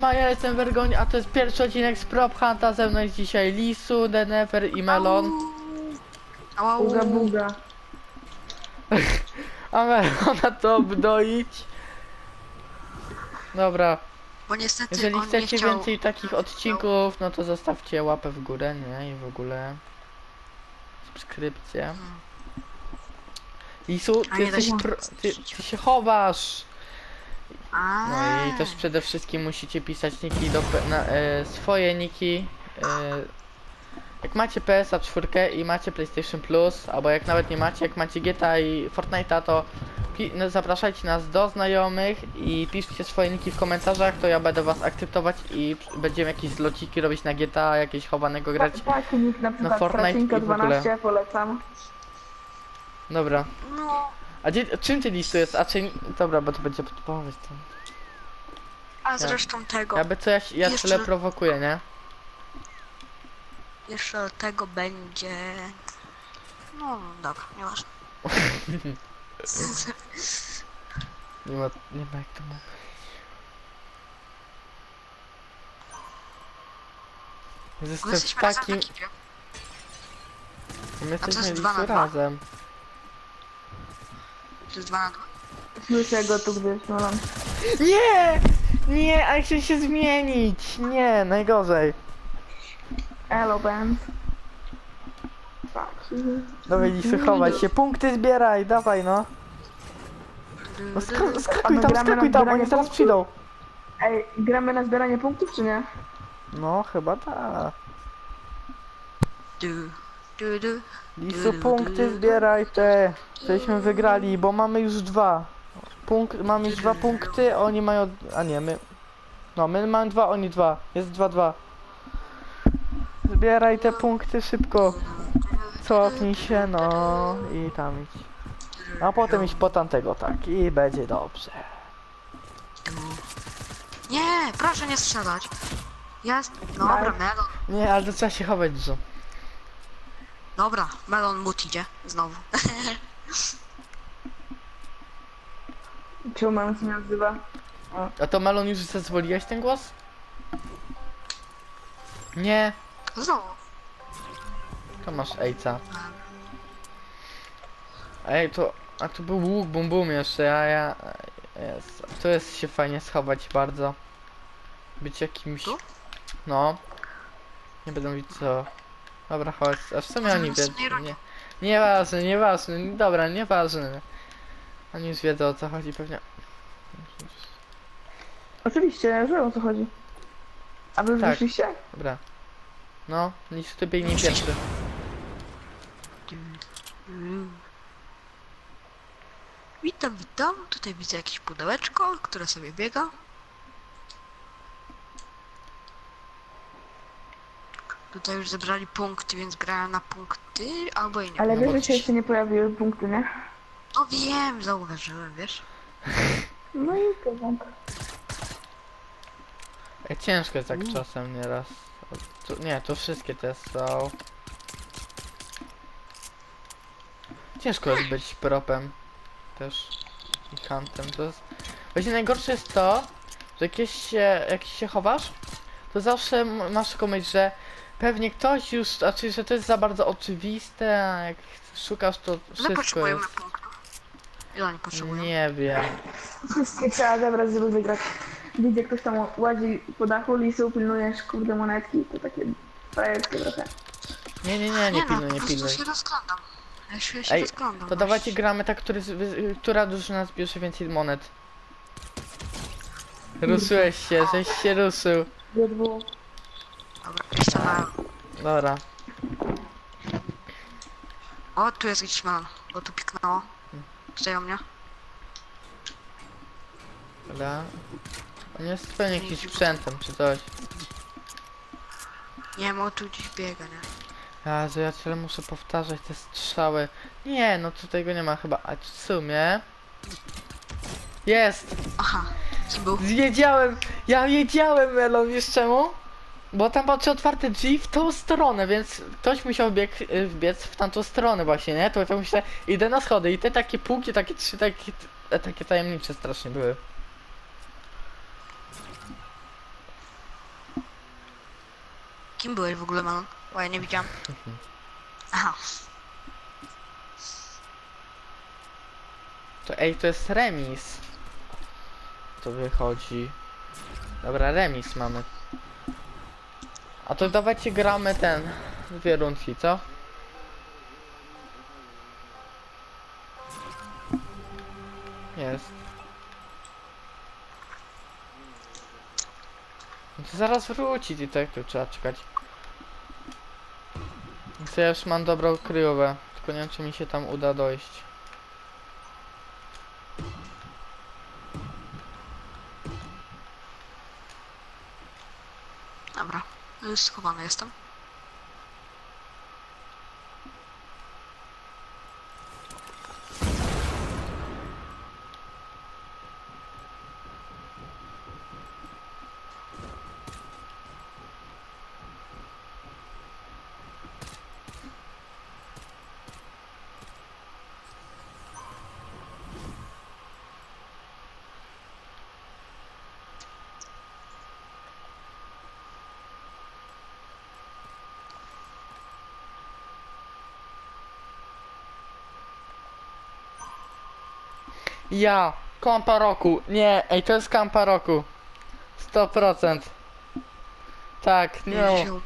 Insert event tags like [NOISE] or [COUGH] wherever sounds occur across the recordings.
Ma, ja jestem Wergoń, a to jest pierwszy odcinek z Prop Hunta, ze mną jest dzisiaj Lisu, Denefer i Melon. Au. Uga buga. [LAUGHS] A Melona to obdoić. Dobra, Bo niestety jeżeli on nie chcecie chciał... więcej takich odcinków, no to zostawcie łapę w górę, nie? I w ogóle subskrypcję. Hmm. Lisu, A ty nie da jesteś się pro... ty, ty się chowasz. A. No i też przede wszystkim musicie pisać niki do na, e, swoje niki. E, jak macie PS-a 4 i macie PlayStation Plus, albo jak nawet nie macie, jak macie GTA i Fortnite'a, to pi- no, zapraszajcie nas do znajomych i piszcie swoje niki w komentarzach, to ja będę was akceptować i p- będziemy jakieś zlociki robić na GTA, jakieś chowanego grać. Tak, taki nick na przykład Fortnite Stracinka i w ogóle. 12 polecam. Dobra. No. A gdzie, czym ty listujesz? A czym... Dobra, bo to będzie podpowiedź. To... A zresztą tego. Jakby co, ja, ja Jeszcze- tyle prowokuję, nie? Jeszcze tego będzie... No dobra, nieważne. [LAUGHS] Nie ma, nie ma jak to mówić. Bo Jestem w jesteśmy razem w takim... ekipie. My jesteśmy jest dwa na listu dwa? razem. Jest dwa na dwa. Słyszę go tu gdzieś, no mam. Nie! Nie, a chcę się zmienić! Nie, najgorzej. Elo, Ben. Fuck you. Dawaj listu, chowaj się. Punkty zbieraj, dawaj no. no sk skakuj tam, skakuj tam, oni zaraz przyjdą. Ej, gramy na zbieranie punktów, czy nie? No, chyba tak. Du, du, du. Lisu, punkty zbieraj te. Żeśmy wygrali, bo mamy już dwa. Punkt, mamy już dwa punkty, oni mają... A nie, my... No, my mamy dwa, oni dwa. Jest dwa, dwa. Zbieraj te punkty szybko. Cofnij się, no i tam idź. A potem iść po tamtego, tak. I będzie dobrze. Nie, proszę nie strzelać. Jest. Dobra, melon. Nie, ale to trzeba się chować dużo. Dobra, melon mut idzie. Znowu. [LAUGHS] Czemu mam się nie odzywa? A to Melon już zezwoliłeś ten głos? Nie. Znowu. To masz ejca. Ej, to... A tu był łuk, bum bum jeszcze, ja, ja... Jest. To jest się fajnie schować bardzo. Być jakimś... Tu? No. Nie będę mówić co... Dobra, chodź. A w sumie oni wiedzą, nie. Nieważne, nieważne, dobra, nieważne. Oni już wiedzą o co chodzi pewnie. Oczywiście, ja wiem o co chodzi. A wy już Tak. wyszliście? Dobra. No, nic ty biegnij pierwszy. Witam, witam. Tutaj widzę jakieś pudełeczko, które sobie biega. Tutaj już zebrali punkty, więc grają na punkty, albo i nie. Ale wiesz, że się jeszcze nie pojawiły punkty, nie? No wiem, zauważyłem, wiesz. [LAUGHS] No i porządek. Ej, ciężko jest tak Mm. czasem nieraz. O, Tu, nie, to wszystkie te są. Ciężko jest być propem też i huntem. To jest... Właśnie najgorsze jest to, że jak się, jak się chowasz, to zawsze m- masz taką myśl, że pewnie ktoś już, znaczy, że to jest za bardzo oczywiste, a jak szukasz to Ile wszystko potrzebujemy jest... punktów? Ile oni potrzebują? Nie wiem. Wszystkie trzeba zebrać, żeby wygrać. Widzę, ktoś tam łazi po dachu, lisu, pilnujesz, kurde, monetki, to takie frajerskie trochę. Nie, nie, nie, nie no, pilnuj, nie pilnuj. się rozglądam. Ja się, się Ej, rozglądam. To dawajcie gramy tak, który, z- która drużyna zbierze więcej monet. Ruszyłeś się, żeś się ruszył. Dwie. Dobra. Dobra. O, tu jest jakiś man, bo tu piknęło. O mnie. Dobra. On jest pewnie jakimś sprzętem czy coś. Nie wiem, o tu gdzieś biega, nie? A, że ja tyle muszę powtarzać te strzały. Nie, no tutaj go nie ma chyba. A w sumie... Jest! Aha, kim był? Wiedziałem! Ja wiedziałem, Melon, wiesz czemu? Bo tam patrzę otwarte drzwi w tą stronę, więc ktoś musiał bieg, y, wbiec w tamtą stronę właśnie, nie? To, to myślę, idę na schody i te takie półki, takie trzy, takie, takie tajemnicze strasznie były. Kim byłeś w ogóle, Melon? Bo ja nie widziałam. Aha. To ej, to jest remis. To wychodzi. Dobra, remis mamy. A to dawajcie gramy ten. Dwie co? Jest. No to zaraz wróci i tak tu trzeba czekać. To ja już mam dobrą kryjówę, tylko nie wiem czy mi się tam uda dojść. Dobra. Już schowany jestem. Ja, kampa roku. Nie, ej, to jest kampa roku. 100%. Tak, Nie.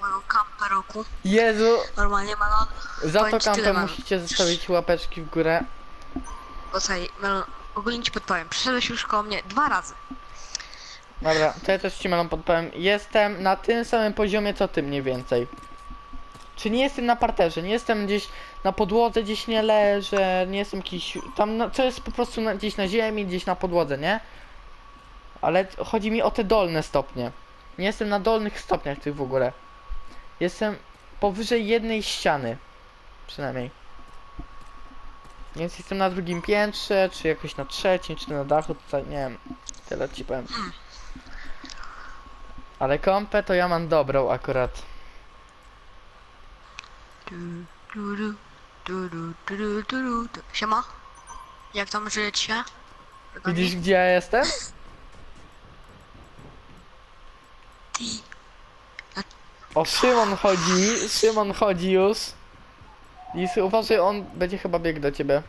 moją kampę roku. Jezu, Normalnie Melon. za to Powiem ci kampę musicie zostawić łapeczki w górę. Bo słuchaj, Melon, ogólnie ci podpowiem. Przyszedłeś już koło mnie dwa razy. Dobra, to ja też ci malą podpowiem. Jestem na tym samym poziomie co ty mniej więcej. Czy nie jestem na parterze, nie jestem gdzieś na podłodze, gdzieś nie leżę, nie jestem jakiś... Tam, no, co jest po prostu na, gdzieś na ziemi, gdzieś na podłodze, nie? Ale chodzi mi o te dolne stopnie. Nie jestem na dolnych stopniach tych w ogóle. Jestem powyżej jednej ściany. Przynajmniej. Więc jestem na drugim piętrze, czy jakoś na trzecim, czy na dachu, tutaj nie wiem. Tyle ci powiem. Ale kompę to ja mam dobrą akurat. Siema? Jak tam życie? Widzisz gdzie ja jestem? Ty. O, Szymon chodzi, Szymon chodzi już. I uważaj, on będzie chyba biegł do ciebie.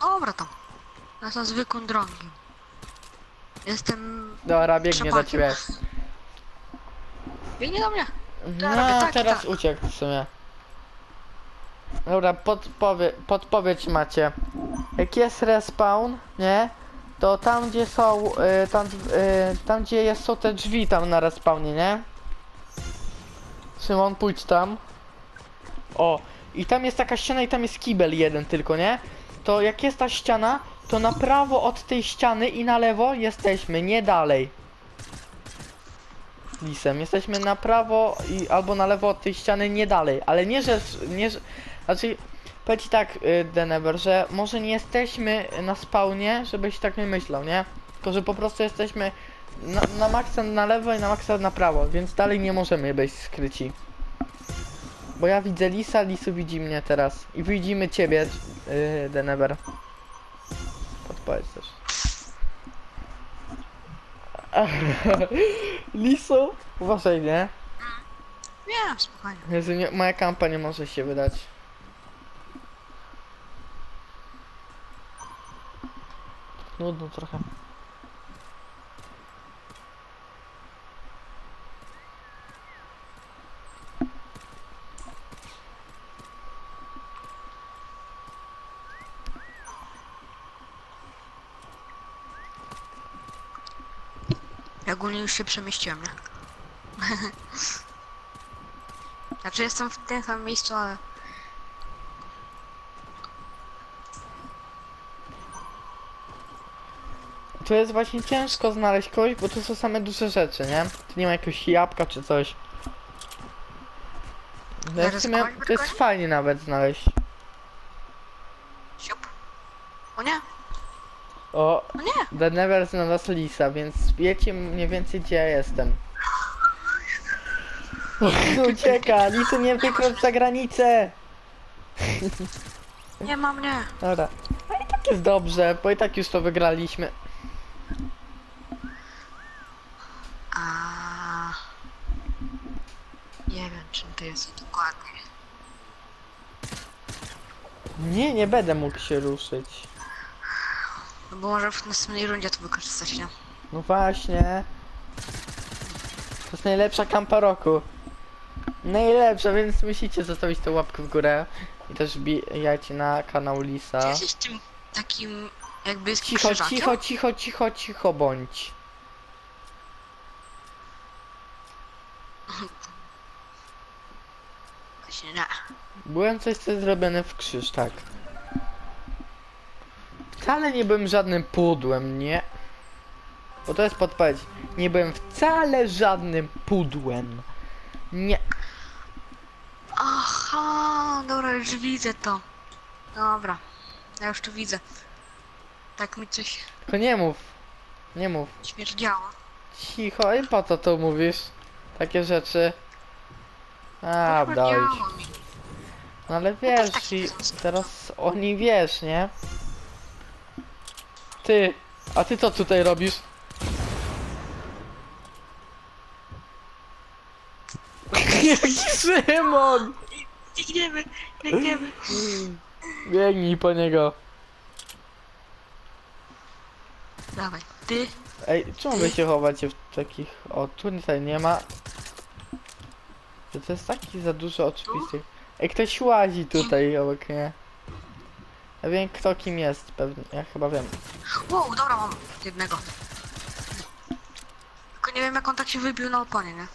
Dobra tam. Ja jestem zwykłym drągiem. Jestem... Dobra, biegnie do ciebie. Biegnie do mnie. Mhm. No, tak teraz tak. uciekł w sumie. Dobra, podpowie podpowiedź macie. Jak jest respawn, nie? To tam gdzie są, y, tam, y, tam gdzie jest, są te drzwi tam na respawnie, nie? Szymon, pójdź tam. O, i tam jest taka ściana i tam jest kibel jeden tylko, nie? To jak jest ta ściana, to na prawo od tej ściany i na lewo jesteśmy, nie dalej. Lisem, jesteśmy na prawo i albo na lewo od tej ściany, nie dalej, ale nie, że, nie, że, znaczy, powiem ci tak, y, Denever, że może nie jesteśmy na spawnie, żebyś tak nie myślał, nie? Tylko, że po prostu jesteśmy na, na maksa na lewo i na maksa na prawo, więc dalej nie możemy być skryci. Bo ja widzę Lisa, Lisu widzi mnie teraz i widzimy ciebie, yy, Denever. Podpowiedz też. [LAUGHS] Lisu, uważaj, nie? Nie, spokojnie. Jezu, nie, moja kampa nie może się wydać. Nudno trochę. Ogólnie już się przemieściłem, nie? [LAUGHS] znaczy jestem w tym samym miejscu, ale... Tu jest właśnie ciężko znaleźć kogoś, bo tu są same duże rzeczy, nie? Tu nie ma jakiegoś jabłka czy coś. No, w sumie to jest fajnie nawet znaleźć. Siup. O nie, O, o nie! The Never znalazł Lisa, więc wiecie mniej więcej gdzie ja jestem. [LAUGHS] Ucieka, Lisu nie wykrocz za granicę! Nie ma mnie. Dobra. No i tak jest dobrze, bo i tak już to wygraliśmy. A... Je... to jest dokładnie. Nie, będę mógł się ruszyć. No bo może w następnej rundzie to wykorzystać, nie? No właśnie. To jest najlepsza kampa roku. Najlepsza, więc musicie zostawić tę łapkę w górę. I też bijajcie na kanał Ty Lisa. jesteś tym takim jakby z Cicho, krzyżakiem? cicho, cicho, cicho, cicho bądź. [LAUGHS] Właśnie. Byłem coś, co zrobione w krzyż, tak. Wcale nie byłem żadnym pudłem, nie. Bo to jest podpowiedź. Nie byłem wcale żadnym pudłem. Nie. Aha, dobra, już widzę to. Dobra, ja już to widzę. Tak mi coś Tylko nie mów. Nie mów. śmierdziało. Cicho, i po co to mówisz? Takie rzeczy. A, dojdź. Śmierdziało mi. No ale wiesz, i teraz oni wiesz, nie? Ty, a ty co tutaj robisz? [LAUGHS] Jaki Szymon! Biegniemy, biegniemy. Biegnij po niego. Dawaj, ty. Ej, czemu wy się chowacie w takich... O, tu tutaj nie ma. To jest taki za dużo oczywistych. Ej, ktoś łazi tutaj obok mnie. Ja wiem kto kim jest, pewnie. Ja chyba wiem. Wow, dobra, mam jednego. Tylko nie wiem jak on tak się wybił na oponie, nie?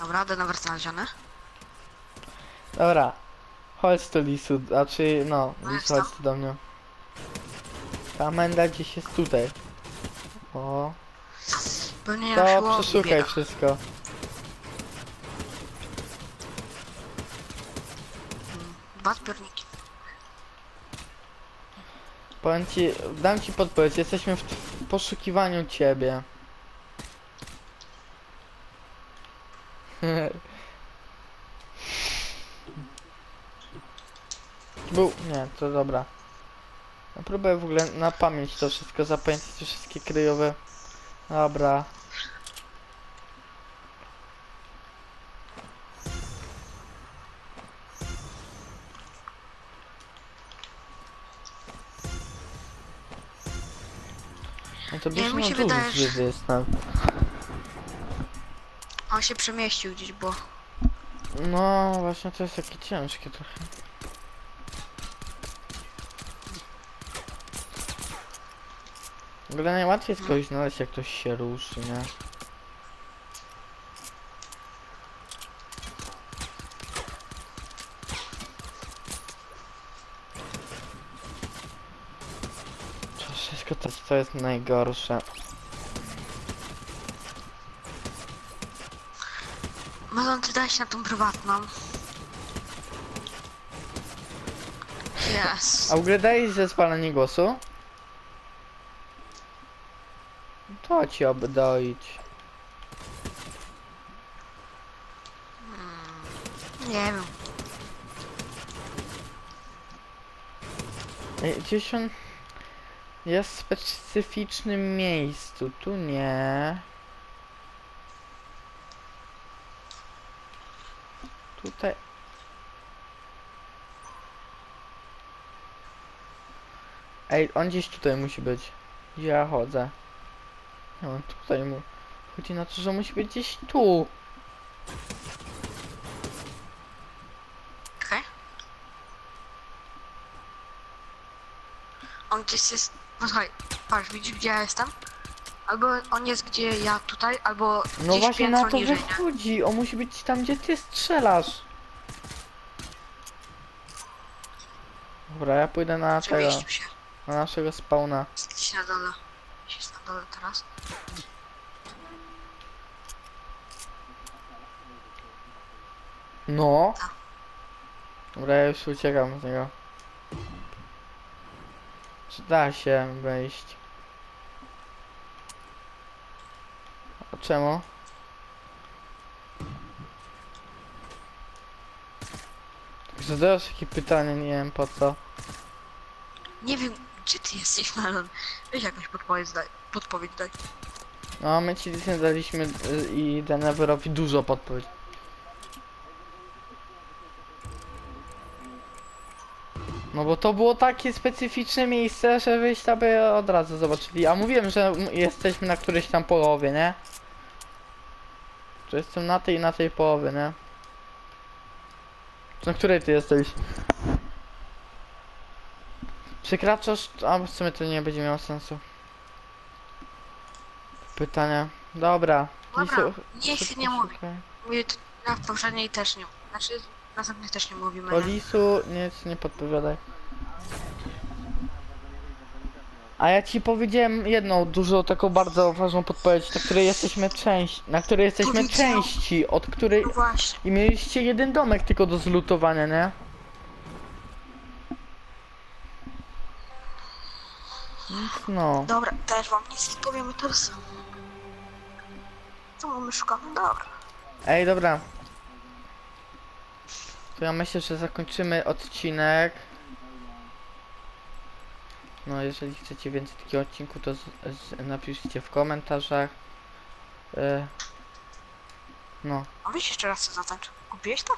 Dobra, denewer znaleziony. Dobra. Chodź tu lisu, znaczy no, No lisu jest chodź tu do mnie. Ta menda gdzieś jest tutaj. O, Pewnie to siłowni przeszukaj biega. wszystko. Dwa zbiorniki. Powiem ci, dam ci podpowiedź, jesteśmy w, poszukiwaniu ciebie. [LAUGHS] Był, nie, to dobra. Ja próbuję w ogóle na pamięć to wszystko zapamiętać, te wszystkie kryjowe. Dobra. Mi no się wydaje, że- że jest tam. On się przemieścił gdzieś, bo... No właśnie to jest takie ciężkie trochę. W ogóle najłatwiej jest kogoś znaleźć jak ktoś się ruszy, nie? To to jest najgorsze. Mazon, ty się na tą prywatną. Yes. A w ogóle dajesz zespalenie głosu? To ci obdoić. Nie wiem. Ej, Gdzieś on jest w specyficznym miejscu, tu nie. Tutaj. Ej, on gdzieś tutaj musi być. Gdzie ja chodzę. No, tutaj mu. Chodzi na to, że musi być gdzieś tu. On gdzieś jest... Posłuchaj, patrz, widzisz gdzie ja jestem? Albo on jest gdzie ja tutaj, albo No gdzieś właśnie na to niżej, nie? wychodzi. On musi być tam, gdzie ty strzelasz. Dobra, ja pójdę na tego, Przemieścił się. na naszego spawna. Jest gdzieś na dole. Gdzieś jest na dole teraz. No. Tak. Dobra, ja już uciekam z niego. Da się wejść? A czemu? Zadasz takie pytanie, nie wiem po co. Nie wiem, Gdzie ty jesteś, [LAUGHS] Melon? Weź jakąś podpowiedź daj. Podpowiedź daj. No, my ci dzisiaj daliśmy y, i Deneverowi dużo podpowiedzi. No bo to było takie specyficzne miejsce, że wyście by od razu zobaczyli. A mówiłem, że jesteśmy na którejś tam połowie, nie? Że jestem na tej i na tej połowie, nie? Na której ty jesteś? Przekraczasz... A w sumie to nie będzie miało sensu. Pytania. Dobra. Dobra, Lisu- niech się szybko nie mówi. Mówię, na poprzedniej też nie. Znaczy, następnych też nie mówimy. O nie? lisu nic nie podpowiadaj. A ja ci powiedziałem jedną dużo taką bardzo ważną podpowiedź, na której jesteśmy części, na której jesteśmy Powiedział. części, od której No właśnie. i mieliście jeden domek tylko do zlutowania, nie? Więc no. Dobra, też wam nic nie powiemy teraz. Co mamy szukamy? Dobra. Ej, dobra. To ja myślę, że zakończymy odcinek. No, jeżeli chcecie więcej takiego odcinku, to z, z, napiszcie w komentarzach. E, no. A weź jeszcze raz co zatańcz. Kupiłeś to?